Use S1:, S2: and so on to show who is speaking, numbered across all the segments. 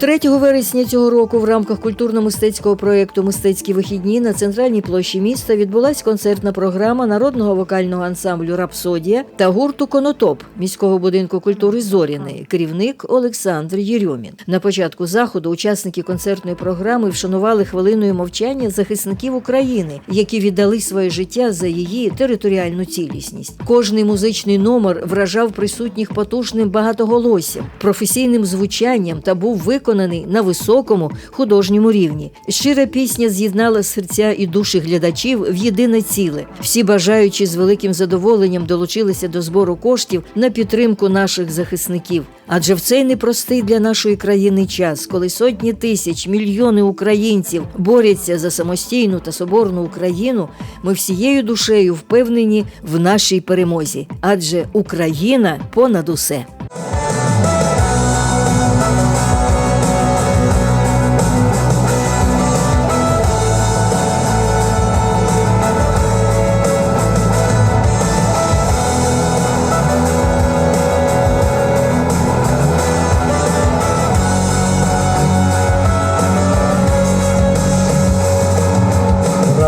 S1: 3 вересня цього року в рамках культурно-мистецького проєкту Мистецькі вихідні на центральній площі міста відбулась концертна програма народного вокального ансамблю Рапсодія та гурту Конотоп міського будинку культури Зоряний, керівник Олександр Єрьомін. На початку заходу учасники концертної програми вшанували хвилиною мовчання захисників України, які віддали своє життя за її територіальну цілісність. Кожний музичний номер вражав присутніх потужним багатоголоссям, професійним звучанням та був виконаний на високому художньому рівні. Щира пісня з'єднала серця і душі глядачів в єдине ціле. Всі бажаючі з великим задоволенням долучилися до збору коштів на підтримку наших захисників. Адже в цей непростий для нашої країни час, коли сотні тисяч, мільйони українців борються за самостійну та соборну Україну, ми всією душею впевнені в нашій перемозі. Адже Україна понад усе.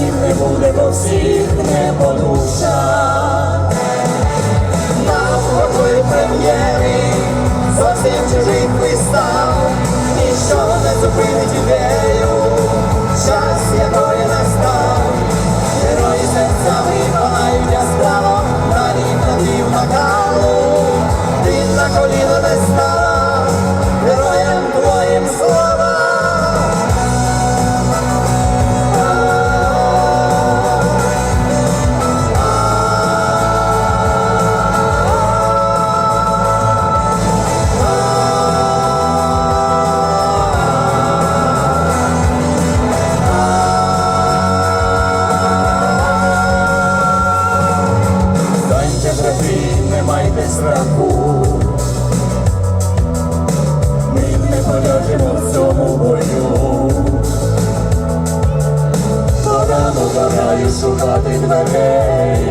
S2: останніх не буде, бо всіх не подуша. Навколо прем'єри, зовсім чужих вистав, ніщо не зупинить шукати дверей.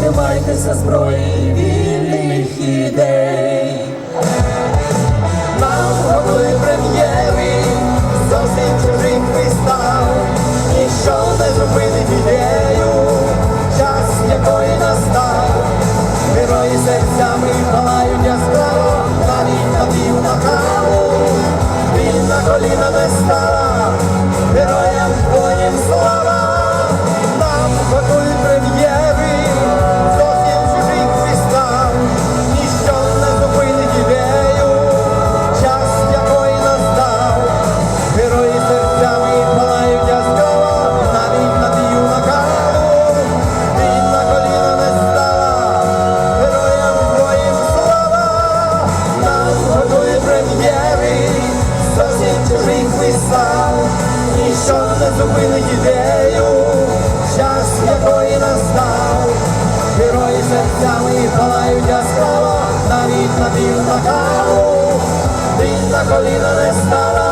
S2: Тримайтеся зброї вільних ідей. Чужих сам, ніщо не зупинить ідею, час якої настав, герої серцями палають яскраво, навіть надію на каву, ти на коліна не стала.